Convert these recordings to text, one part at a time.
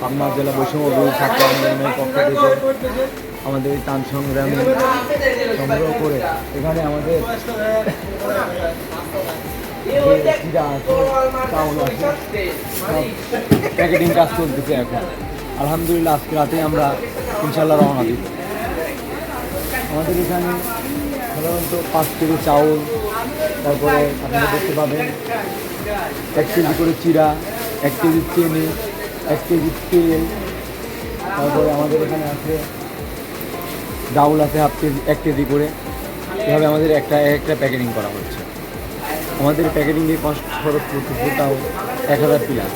পাবনা জেলা বৈষম্য ছাত্র আন্দোলনের পক্ষ থেকে আমাদের এই তান সংগ্রামী সংগ্রহ করে এখানে আমাদের প্যাকেটিং কাজ চলতেছে এখন। আলহামদুলিল্লাহ, আজকে রাতে আমরা ইনশাল্লাহ রওনা দিব। আমাদের এখানে সাধারণত পাঁচ কেজি চাউল, তারপরে আপনারা দেখতে পাবেন এক কেজি করে চিরা এক কেজি চিনি এক কেজি তেল, তারপরে আমাদের এখানে আছে ডাউল আছে হাফ কেজি, এক কেজি করে। এভাবে আমাদের একটা এক একটা প্যাকেটিং করা হচ্ছে। আমাদের প্যাকেটিংয়ে কষ্ট খরচ পড়তেছে তাও এক হাজার পিলার।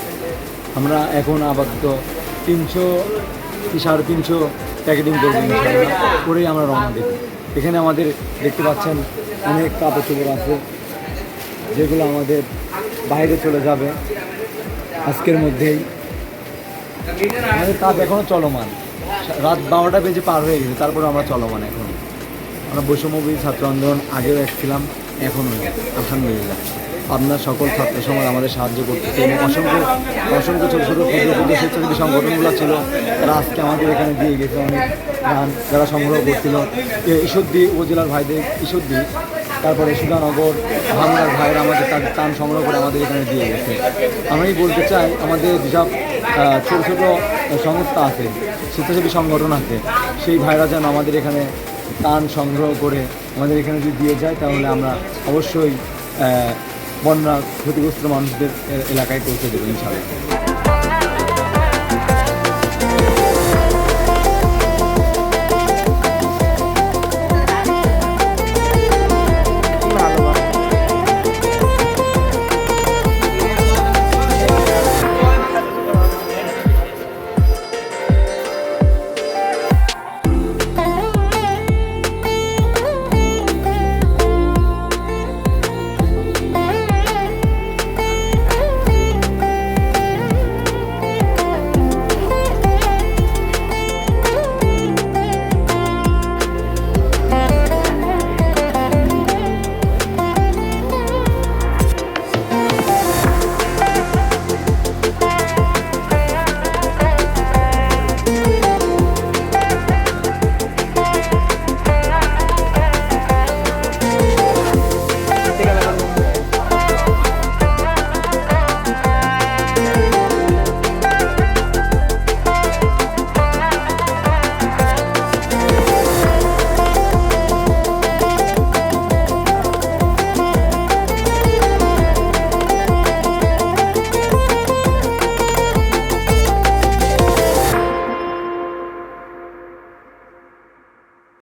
আমরা এখন আপাতত তিনশো কি সাড়ে তিনশো প্যাকেটিং করব। করেই আমরা রওনা দেব। এখানে আমাদের দেখতে পাচ্ছেন অনেক কাপড় চোপড় আছে, যেগুলো আমাদের বাইরে চলে যাবে। আজকের মধ্যেই আমাদের এখনও চলমান। রাত বারোটা বেজে পার হয়ে গেছে, তারপরে আমরা চলমান এখন। আমরা বৈষম্যবিধি ছাত্র আন্দোলন আগেও এসেছিলাম এখনও আলহামদুলিল্লাহ। আপনার সকল ছাত্র সমাজ আমাদের সাহায্য করতেছে এবং অসংখ্য অসংখ্য ছোটো ছোটো ক্ষুদ্র ক্ষুদ্র স্বেচ্ছাসেবী সংগঠনগুলো ছিল, তারা আজকে আমাদের এখানে দিয়ে গেছে অনেক ধান যারা সংগ্রহ করছিল। ঈশ্বরদী উপজেলার ভাইদের ঈশ্বরদী তারপরে সুধানগর, ভাঙ্গার ভাইয়েরা আমাদের তার টান সংগ্রহ করে আমাদের এখানে দিয়ে গেছে। আমি বলতে চাই, আমাদের যেসব ছোটো ছোটো সংস্থা আছে, স্বেচ্ছাসেবী সংগঠন আছে, সেই ভাইরা যেন আমাদের এখানে তান সংগ্রহ করে আমাদের এখানে যদি দিয়ে যায়, তাহলে আমরা অবশ্যই বন্যা ক্ষতিগ্রস্ত মানুষদের এলাকায় পৌঁছে দেবো ইনশাআল্লাহ।